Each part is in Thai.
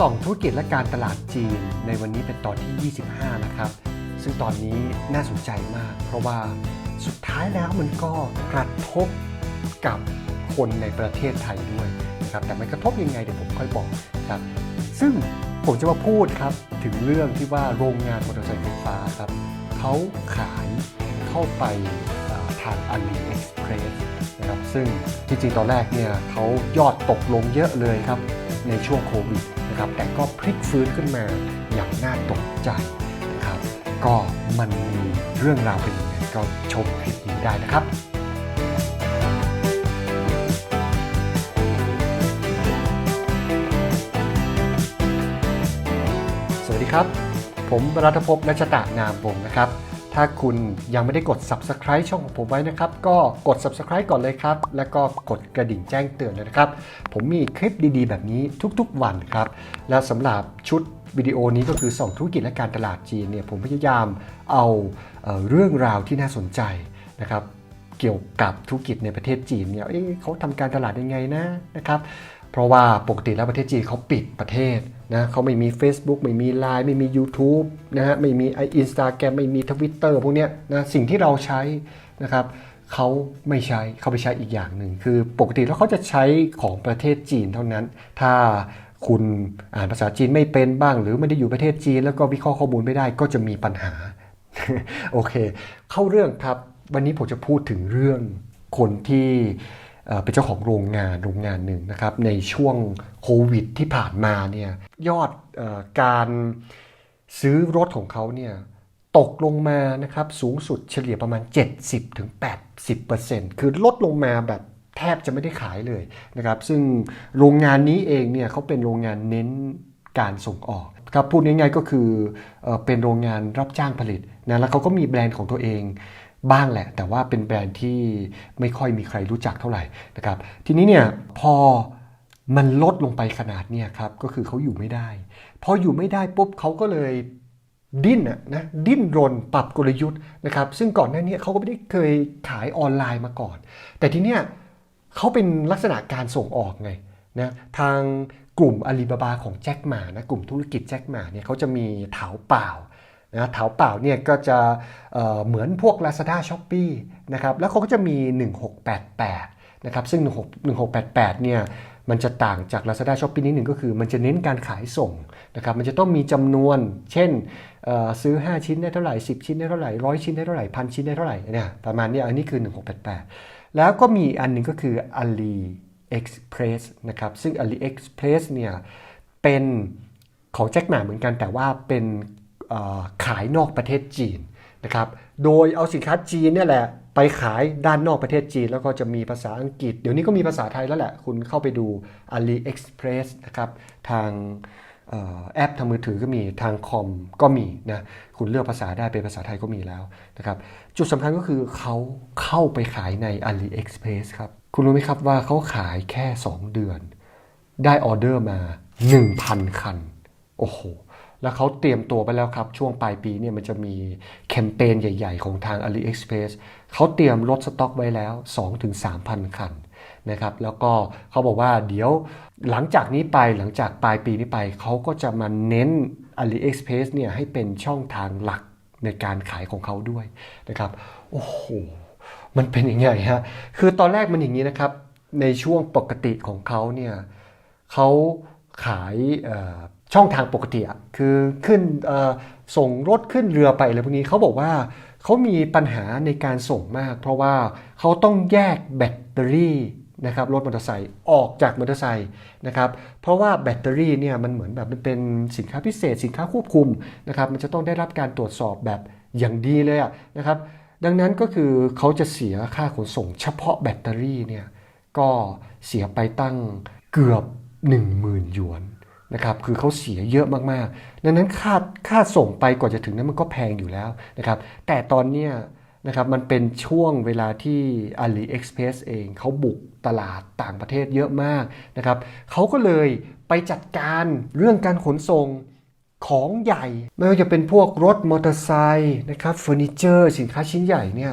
ส่องธุรกิจและการตลาดจีนในวันนี้เป็นตอนที่ 25 นะครับ ซึ่งตอนนี้น่าสนใจมาก เพราะว่าสุดท้ายแล้วมันก็กระทบกับคนในประเทศไทยด้วยนะครับแต่มันกระทบยังไงเดี๋ยวผมค่อยบอกครับซึ่งผมจะมาพูดครับถึงเรื่องที่ว่าโรงงานมอเตอร์ไซค์ไฟฟ้าครับเขาขายเข้าไปเอ่อทาง AliExpress นะครับซึ่งจริงๆตอนแรกเนี่ยเขายอดตกลงเยอะเลยครับในช่วงโควิด นะครับ แต่ก็พลิกฟื้นขึ้นมาอย่างน่าตกใจนะครับ ก็มันมีเรื่องราวเป็นยังไงก็ชมคลิปนี้ได้นะครับสวัสดีครับผมรัฐภพนัชตะนามวงศ์นะครับ ถ้าคุณยังไม่ได้กด subscribe ช่องของผมไว้นะครับ ก็กด subscribe ก่อนเลยครับ แล้วก็กดกระดิ่งแจ้งเตือนเลยนะครับ ผมมีคลิปดีๆ แบบนี้ทุกๆวันครับ และสำหรับชุดวิดีโอนี้ก็คือส่องธุรกิจและการตลาดจีนเนี่ยผมพยายามเอาเอ่อเรื่องราวที่น่าสนใจนะครับ เกี่ยวกับธุรกิจในประเทศจีนเนี่ยเเขาทำการตลาดยังไงนะนะครับ เพราะว่าปกติแล้วประเทศจีนเขาปิดประเทศนะเขาไม่มี Facebook ไม่มี Line ไม่มี YouTube นะฮะไม่มีไออินสตาแกรมไม่มี Twitter พวกเนี้ยนะสิ่งที่เราใช้นะครับเขาไม่ใช้เขาไปใช้อีกอย่างหนึ่ง คือปกติแล้วเขาจะใช้ของประเทศจีนเท่านั้น ถ้าคุณอ่านภาษาจีนไม่เป็นบ้าง หรือไม่ได้อยู่ประเทศจีน แล้วก็วิเคราะห์ข้อมูลไม่ได้ก็จะมีปัญหา โอเค เข้าเรื่องครับ วันนี้ผมจะพูดถึงเรื่องคนที่ เป็นเจ้าของโรงงานโรงงานหนึ่งนะครับในช่วงโควิดที่ผ่านมาเนี่ยยอดอการซื้อรถของเขาเนี่ยตกลงมานะครับสูงสุดเฉลี่ยประมาณ 70-80%คือลดลงมาแบบแทบจะไม่ได้ขายเลยนะครับซึ่งโรงงานนี้เองเนี่ยเขาเป็นโรงงานเน้นการส่งออกครับพูดง่ายๆก็คือเอเป็นโรงงานรับจ้างผลิตนะแล้วเขาก็มีแบรนด์ของตัวเอง บ้างแหละ แต่ว่าเป็นแบรนด์ที่ไม่ค่อยมีใครรู้จักเท่าไหร่นะครับ ทีนี้เนี่ยพอมันลดลงไปขนาดเนี่ยครับก็คือเขาอยู่ไม่ได้ พออยู่ไม่ได้ปุ๊บเขาก็เลยดิ้นอะนะดิ้นรนปรับกลยุทธ์นะครับ ซึ่งก่อนหน้านี้เขาก็ไม่ได้เคยขายออนไลน์มาก่อน แต่ทีเนี้ยเขาเป็นลักษณะการส่งออกไงนะทางกลุ่มอาลีบาบาของแจ็คหมานะกลุ่มธุรกิจแจ็คหมาเนี่ยเขาจะมีเถาเปล่า นะเถาเปล่าเนี่ยก็จะเเหมือนพวก Lazada s h o p e e นะครับแล้วเขาก็จะมี 1688นะครับซึ่ง 1688เนี่ยมันจะต่างจาก Lazada s h o p e e นิดหนึ่งก็คือ มันจะเน้นการขายส่งนะครับมันจะต้องมีจำนวน เช่นเอ่อซื้อ 5 ชิ้นได้เท่าไหร่ 10 ชิ้นได้เท่าไหร่ร้อยชิ้นได้เท่าไหร่พันชิ้นได้เท่าไหร่เนี่ยประมาณนี้อันนี้คือ 1688 แล้วก็มีอันหนึ่งก็คือ AliExpress นะครับซึ่ง AliExpress เนี่ยเป็นของแจ็คหมาเหมือนกันแต่ว่าเป็น ขายนอกประเทศจีนนะครับ โดยเอาสินค้าจีนเนี่ยแหละไปขายด้านนอกประเทศจีน แล้วก็จะมีภาษาอังกฤษ เดี๋ยวนี้ก็มีภาษาไทยแล้วแหละ คุณเข้าไปดู AliExpress นะครับทางออแอปทางมือถือก็มีทางคอมก็มีนะคุณเลือกภาษาได้เป็นภาษาไทยก็มีแล้วนะครับจุดสำคัญก็คือเขาเข้าไปขายใน AliExpress ครับคุณรู้ไหมครับว่าเขาขายแค่ 2 เดือน ได้ออเดอร์มา 1,000 คัน โอ้โห แล้วเขาเตรียมตัวไปแล้วครับ ช่วงปลายปีเนี่ยมันจะมีแคมเปญใหญ่ ๆ ของทาง AliExpress เขาเตรียมลดสต็อกไว้แล้ว 2-3,000 คันนะครับแล้วก็เขาบอกว่าเดี๋ยวหลังจากนี้ไปหลังจากปลายปีนี้ไป เขาก็จะมาเน้น AliExpress เนี่ยให้เป็นช่องทางหลักในการขายของเขาด้วยนะครับโอ้โหมันเป็นอยังไงฮะคือตอนแรกมันอย่างนี้นะครับ ในช่วงปกติของเขาเนี่ยเขาขายเช่องทางปกติอะคือขึ้นส่งรถขึ้นเรือไปอะไรพวกนี้เขาบอกว่าเขามีปัญหาในการส่งมาก เพราะว่าเขาต้องแยกแบตเตอรี่นะครับรถมอเตอร์ไซค์ออกจากมอเตอร์ไซค์นะครับเพราะว่าแบตเตอรี่เนี่ยมันเหมือนแบบมันเป็นสินค้าพิเศษ สินค้าควบคุมนะครับมันจะต้องได้รับการตรวจสอบแบบอย่างดีเลยะนะครับดังนั้นก็คือเขาจะเสียค่าขนส่งเฉพาะแบตเตอรี่เนี่ยก็เสียไปตั้งเกือบ 10,000หยวน นะครับคือเขาเสียเยอะมากๆ ดังนั้นค่าค่าส่งไปกว่าจะถึงนั้นมันก็แพงอยู่แล้วนะครับแต่ตอนเนี้ยนะครับมันเป็นช่วงเวลาที่ AliExpress เองเขาบุกตลาดต่างประเทศเยอะมากนะครับเขาก็เลยไปจัดการเรื่องการขนส่งของใหญ่ ไม่ว่าจะเป็นพวกรถมอเตอร์ไซค์นะครับเฟอร์นิเจอร์ สินค้าชิ้นใหญ่เนี่ย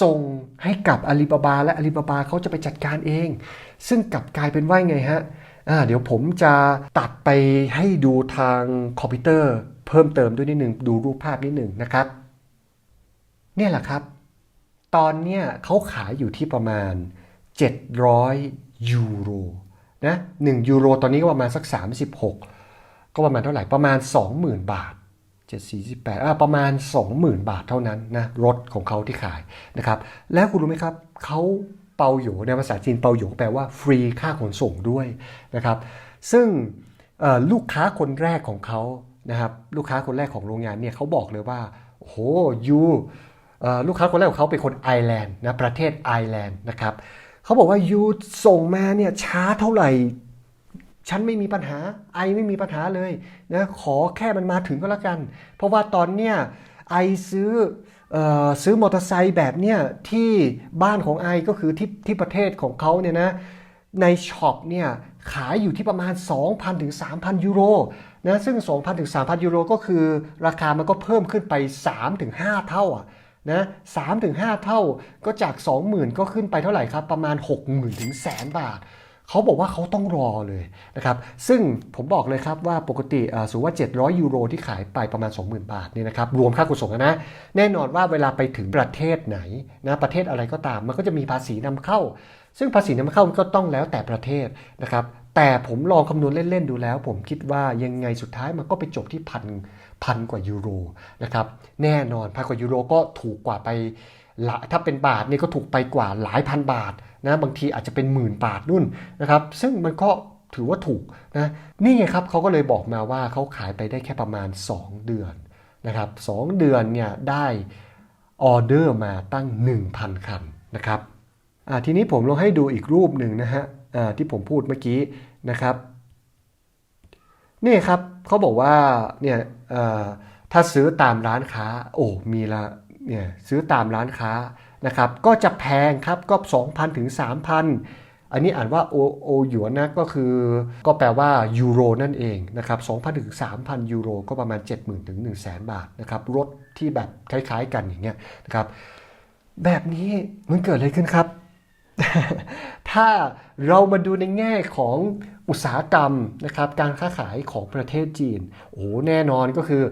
ส่งให้กับอาลีบาบาและอาลีบาบาเขาจะไปจัดการเอง ซึ่งกลับกลายเป็นว่าไงฮะ เดี๋ยวผมจะตัดไปให้ดูทางคอมพิวเตอร์เพิ่มเติมด้วยนิดหนึ่งดูรูปภาพนิดหนึ่งนะครับ เนี่ยแหละครับ ตอนเนี้ยเขาขายอยู่ที่ประมาณ 700 ยูโรนะ1ยูโรตอนนี้ก็ประมาณสัก 36 ก็ประมาณเท่าไหร่ประมาณ 20,000 บาท748อ่าประมาณ 20,000 บาทเท่านั้นนะรถของเขาที่ขายนะครับ แล้วคุณรู้ไหมครับเขา เปาหยูในภาษาจีนเปาหยูแปลว่าฟรีค่าขนส่งด้วยนะครับ ซึ่งลูกค้าคนแรกของเขานะครับลูกค้าคนแรกของโรงงานเนี่ยเขาบอกเลยว่าโอ้โหยูลูกค้าคนแรกของเขาเป็นคนไอร์แลนด์นะประเทศไอร์แลนด์นะครับเขาบอกว่ายูส่งมาเนี่ยช้าเท่าไหร่ ฉันไม่มีปัญหาไอไม่มีปัญหาเลยนะขอแค่มันมาถึงก็แล้วกัน เพราะว่าตอนเนี้ยไอซื้อ ซื้อมอเตอร์ไซค์แบบเนี้ยที่บ้านของไอก็คือที่ที่ประเทศของเขาเนี่ยนะในช็อปเนี่ยขายอยู่ที่ประมาณ 2,000ถึง3,000 ยูโรนะซึ่ง 2,000ถึง3,000 ยูโรก็คือ ราคามันก็เพิ่มขึ้นไป 3-5ถึง5เท่าอะนะ3ถึง5เท่าก็จาก 20,000 ก็ขึ้นไปเท่าไหร่ครับ ประมาณ 60,000ถึงแสนบาท เขาบอกว่าเขาต้องรอเลยนะครับ ซึ่งผมบอกเลยครับว่าปกติสมมติว่า 700 ยูโรที่ขายไปประมาณ 20,000 บาทนี่นะครับ รวมค่าขนส่งนะ แน่นอนว่าเวลาไปถึงประเทศไหนนะประเทศอะไรก็ตาม มันก็จะมีภาษีนำเข้า ซึ่งภาษีนำเข้าก็ต้องแล้วแต่ประเทศนะครับแต่ผมลองคำนวณเล่น ๆ ดูแล้ว ผมคิดว่ายังไงสุดท้ายมันก็ไปจบที่พันพันกว่ายูโรนะครับแน่นอนพันกว่ายูโรก็ถูกกว่าไปละถ้าเป็นบาทนี่ก็ถูกไปกว่าหลายพันบาท นะบางทีอาจจะเป็นหมื่นบาทนู่นนะครับซึ่งมันก็ถือว่าถูกนะนี่ไงครับเขาก็เลยบอกมาว่าเขาขายไปได้แค่ประมาณ 2 เดือนนะครับสองเดือนเนี่ยได้ออเดอร์มาตั้ง 1,000 คันนะครับทีนี้ผมลองให้ดูอีกรูปหนึ่งนะฮะที่ผมพูดเมื่อกี้นะครับนี่ครับเขาบอกว่าเนี่ยถ้าซื้อตามร้านค้าโอ้มีละเนี่ยซื้อตามร้านค้า นะครับก็จะแพงครับก็ 2,000 ถึง 3,000 อันนี้อ่านว่าโอโอหยวนนะก็คือก็แปลว่ายูโรนั่นเองนะครับ2,000 ถึง 3,000 ยูโรก็ประมาณ 70,000 ถึง 100,000 บาทนะครับรถที่แบบคล้ายๆกันอย่างเงี้ยนะครับแบบนี้มันเกิดอะไรขึ้นครับ ถ้าเรามาดูในแง่ของอุตสาหกรรมนะครับการค้าขายของประเทศจีน โอ้แน่นอนก็คือ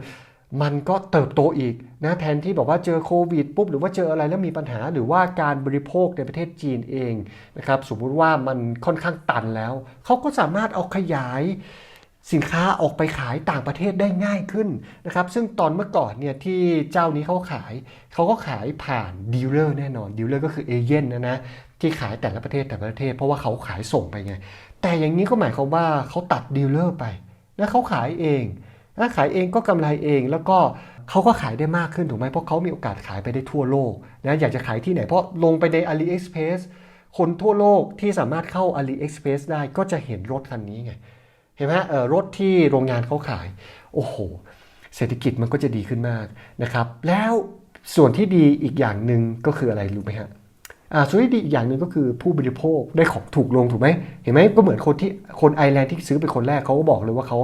มันก็เติบโตอีกนะแทนที่บอกว่าเจอโควิดปุ๊บหรือว่าเจออะไรแล้วมีปัญหา หรือว่าการบริโภคในประเทศจีนเองนะครับสมมุติว่ามันค่อนข้างตันแล้วเขาก็สามารถเอาขยายสินค้าออกไปขายต่างประเทศได้ง่ายขึ้นนะครับซึ่งตอนเมื่อก่อนเนี่ยที่เจ้านี้เขาขายเขาก็ขายผ่านดีลเลอร์แน่นอนดีลเลอร์ก็คือเอเย่นนะนะที่ขายแต่ละประเทศแต่ละประเทศ เพราะว่าเขาขายส่งไปไง แต่อย่างนี้ก็หมายความว่าเขาตัดดีลเลอร์ไปนะเขาขายเอง นะขายเองก็กำไรเองแล้วก็เขาก็ขายได้มากขึ้นถูกไหมเพราะเขามีโอกาสขายไปได้ทั่วโลกนะอยากจะขายที่ไหน เพราะลงไปใน AliExpress คนทั่วโลกที่สามารถเข้า AliExpress ได้ก็จะเห็นรถคันนี้ไงเห็นไหมเออรถที่โรงงานเขาขาย โอ้โห เศรษฐกิจมันก็จะดีขึ้นมากนะครับ แล้วส่วนที่ดีอีกอย่างหนึ่งก็คืออะไรรู้ไหมฮะอ่าส่วนที่ดีอีกอย่างหนึ่งก็คือผู้บริโภคได้ของถูกลงถูกไหมเห็นไหมก็เหมือนคนที่คนไอร์แลนด์ที่ซื้อเป็นคนแรกเขาก็บอกเลยว่าเขา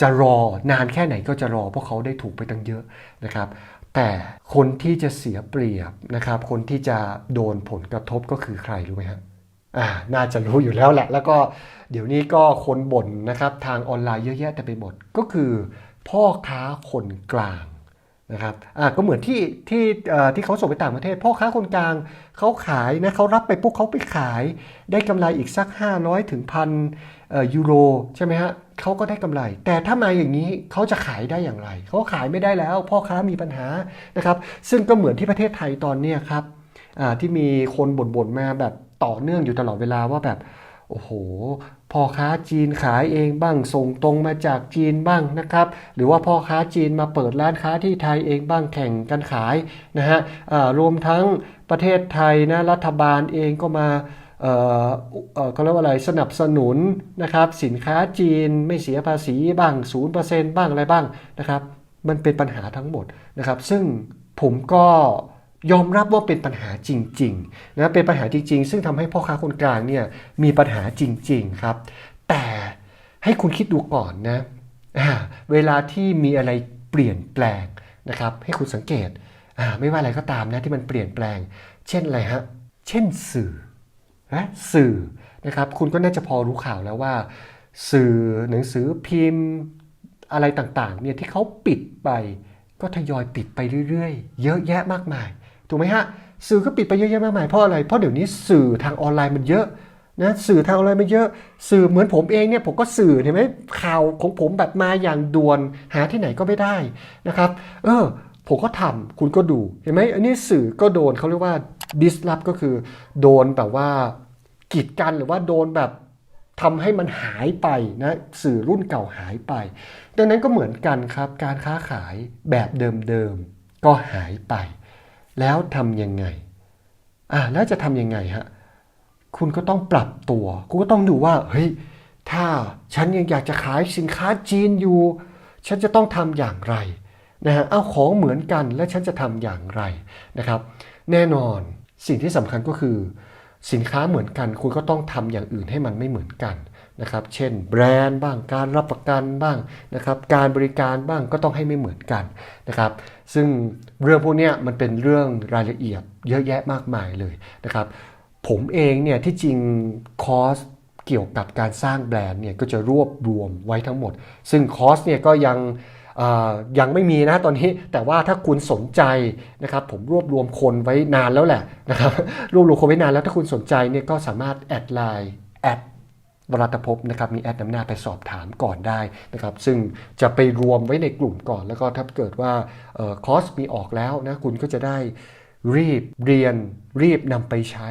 จะรอนานแค่ไหนก็จะรอเพราะเขาได้ถูกไปตั้งเยอะนะครับ แต่คนที่จะเสียเปรียบนะครับ คนที่จะโดนผลกระทบก็คือใครรู้ไหมฮะอ่าน่าจะรู้อยู่แล้วแหละ แล้วก็เดี๋ยวนี้ก็คนบ่นนะครับ ทางออนไลน์เยอะแยะแต่ไปหมดก็คือ พ่อค้าคนกลางนะครับอ่าก็เหมือนที่ที่ที่เขาส่งไปต่างประเทศ พ่อค้าคนกลางเขาขายนะเขารับไปปุ๊บเขาไปขาย ได้กำไรอีกสัก 500ถึงพันยูโรใช่ไหมฮะ เขาก็ได้กำไร แต่ถ้ามาอย่างนี้เขาจะขายได้อย่างไร เขาขายไม่ได้แล้ว พ่อค้ามีปัญหานะครับ ซึ่งก็เหมือนที่ประเทศไทยตอนนี้ครับที่มีคนบ่นๆมาแบบต่อเนื่องอยู่ตลอดเวลาว่าแบบโอ้โหพ่อค้าจีนขายเองบ้างส่งตรงมาจากจีนบ้างนะครับ หรือว่าพ่อค้าจีนมาเปิดร้านค้าที่ไทยเองบ้างแข่งกันขายนะฮะรวมทั้งประเทศไทยนะรัฐบาลเองก็มา เขาเรียกว่าอะไรสนับสนุนนะครับสินค้าจีนไม่เสียภาษีบ้าง 0%บ้างอะไรบ้างนะครับ มันเป็นปัญหาทั้งหมดนะครับ ซึ่งผมก็ยอมรับว่าเป็นปัญหาจริงๆนะเป็นปัญหาจริง ๆ ซึ่งทำให้พ่อค้าคนกลางเนี่ยมีปัญหาจริง ๆครับ แต่ให้คุณคิดดูก่อนนะเวลาที่มีอะไรเปลี่ยนแปลงนะครับ ให้คุณสังเกตไม่ว่าอะไรก็ตามนะที่มันเปลี่ยนแปลง เช่นอะไรฮะเช่นสื่อ นะสื่อนะครับคุณก็น่าจะพอรู้ข่าวแล้วว่า สื่อหนังสือพิมพ์อะไรต่างๆเนี่ยที่เขาปิดไป ก็ทยอยปิดไปเรื่อยๆ เยอะแยะมากมายถูกไหมฮะสื่อก็ปิดไปเยอะแยะมากมายเพราะอะไรเพราะเดี๋ยวนี้สื่อทางออนไลน์มันเยอะนะสื่อทางออนไลน์มันเยอะสื่อเหมือนผมเองเนี่ยผมก็สื่อเห็นไหมข่าวของผมแบบมาอย่างด่วนหาที่ไหนก็ไม่ได้นะครับ เออผมก็ทำคุณก็ดูเห็นไหมอันนี้สื่อก็โดนเขาเรียกว่า disrupt ก็คือโดนแบบว่ากีดกันหรือว่าโดนแบบทำให้มันหายไปนะสื่อรุ่นเก่าหายไป ดังนั้นก็เหมือนกันครับ การค้าขายแบบเดิมๆก็หายไป แล้วทำยังไงอะแล้วจะทำยังไงฮะคุณก็ต้องปรับตัวคุณก็ต้องดูว่าเฮ้ยถ้าฉันยังอยากจะขายสินค้าจีนอยู่ ฉันจะต้องทำอย่างไรนะฮะเอาของเหมือนกันแล้วฉันจะทำอย่างไรนะครับ แน่นอน สิ่งที่สำคัญก็คือสินค้าเหมือนกัน คุณก็ต้องทำอย่างอื่นให้มันไม่เหมือนกันนะครับ เช่น แบรนด์บ้างการรับประกันบ้างนะครับ การบริการบ้างก็ต้องให้ไม่เหมือนกันนะครับ ซึ่งเรื่องพวกนี้มันเป็นเรื่องรายละเอียดเยอะแยะมากมายเลยนะครับ ผมเองเนี่ยที่จริงคอร์สเกี่ยวกับการสร้างแบรนด์เนี่ยก็จะรวบรวมไว้ทั้งหมด ซึ่งคอร์สเนี่ยก็ยัง ยังไม่มีนะตอนนี้แต่ว่าถ้าคุณสนใจนะครับผมรวบรวมคนไว้นานแล้วแหละนะครับรวบรวมคนไว้นานแล้วถ้าคุณสนใจเนี่ยก็สามารถแอดไลน์แอดวรัตภพนะครับมีแอดนำหน้าไปสอบถามก่อนได้นะครับซึ่งจะไปรวมไว้ในกลุ่มก่อน แล้วก็ถ้าเกิดว่าออคอร์สมีออกแล้วนะคุณก็จะได้ รีบเรียนรีบนำไปใช้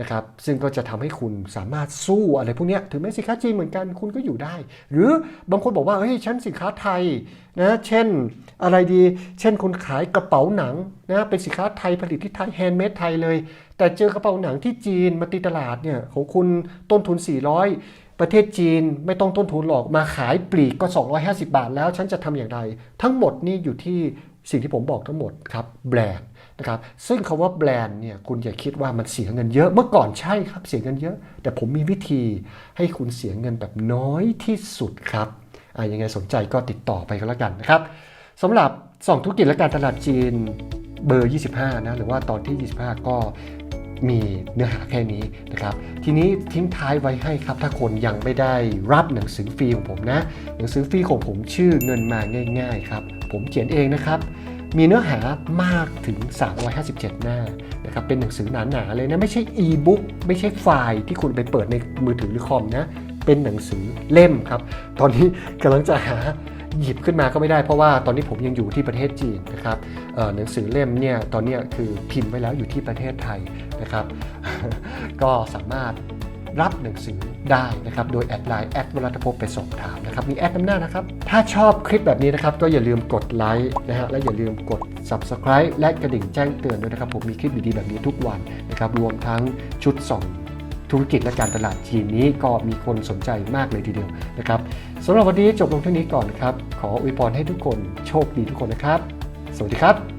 นะครับ ซึ่งก็จะทำให้คุณสามารถสู้อะไรพวกนี้ถึงแม้สินค้าจีนเหมือนกันคุณก็อยู่ได้ หรือบางคนบอกว่าเฮ้ยฉันสินค้าไทยนะเช่นอะไรดี เช่นคุณขายกระเป๋าหนังนะเป็นสินค้าไทยผลิตที่ไทยแฮนด์เมดไทยเลย แต่เจอกระเป๋าหนังที่จีนมาตีตลาดเนี่ยของคุณต้นทุน 400 ประเทศจีนไม่ต้องต้นทุนหรอกมาขายปลีกก็ 250 บาท แล้วฉันจะทำอย่างไร ทั้งหมดนี่อยู่ที่สิ่งที่ผมบอกทั้งหมดครับแบรนด์ นะครับซึ่งคาว่าแบรนด์เนี่ยคุณอย่าคิดว่ามันเสียเงินเยอะเมื่อก่อนใช่ครับเสียเงินเยอะ แต่ผมมีวิธีให้คุณเสียเงินแบบน้อยที่สุดครับอะยังไงสนใจก็ติดต่อไปก็แล้วกันนะครับสำหรับส่องธุรกิจและการตลาดจีนเบอร์ 25 นะ หรือว่าตอนที่ 25 ก็มีเนื้อหาแค่นี้นะครับ ทีนี้ทิ้งท้ายไว้ให้ครับ ถ้าคนยังไม่ได้รับหนังสือฟรีของผมนะ หนังสือฟรีของผมชื่อเงินมาง่าย ๆ ครับ ผมเขียนเองนะครับ มีเนื้อหามากถึง 357 หน้านะครับเป็นหนังสือหนาๆเลยนะ ไม่ใช่อีบุ๊กไม่ใช่ไฟล์ที่คุณไปเปิดในมือถือหรือคอมนะ เป็นหนังสือเล่มครับ ตอนนี้กำลังจะหาหยิบขึ้นมาก็ไม่ได้เพราะว่าตอนนี้ผมยังอยู่ที่ประเทศจีนนะครับหนังสือเล่มเนี่ยตอนนี้คือพิมพ์ไว้แล้วอยู่ที่ประเทศไทยนะครับ ก็สามารถ รับหนังสือได้นะครับ โดยแอดไลน์แอดวรัตภพไปสอบถามนะครับ มีแอดนำหน้านะครับ ถ้าชอบคลิปแบบนี้นะครับ ก็อย่าลืมกดไลค์นะฮะ และอย่าลืมกด Subscribe และกระดิ่งแจ้งเตือนด้วยนะครับ ผมมีคลิปดีๆแบบนี้ทุกวันนะครับ รวมทั้งชุดส่องธุรกิจและการตลาดจีนนี้ก็มีคนสนใจมากเลยทีเดียวนะครับสำหรับวันนี้จบลงเท่านี้ก่อนครับ ขออวยพรให้ทุกคนโชคดีทุกคนนะครับ สวัสดีครับ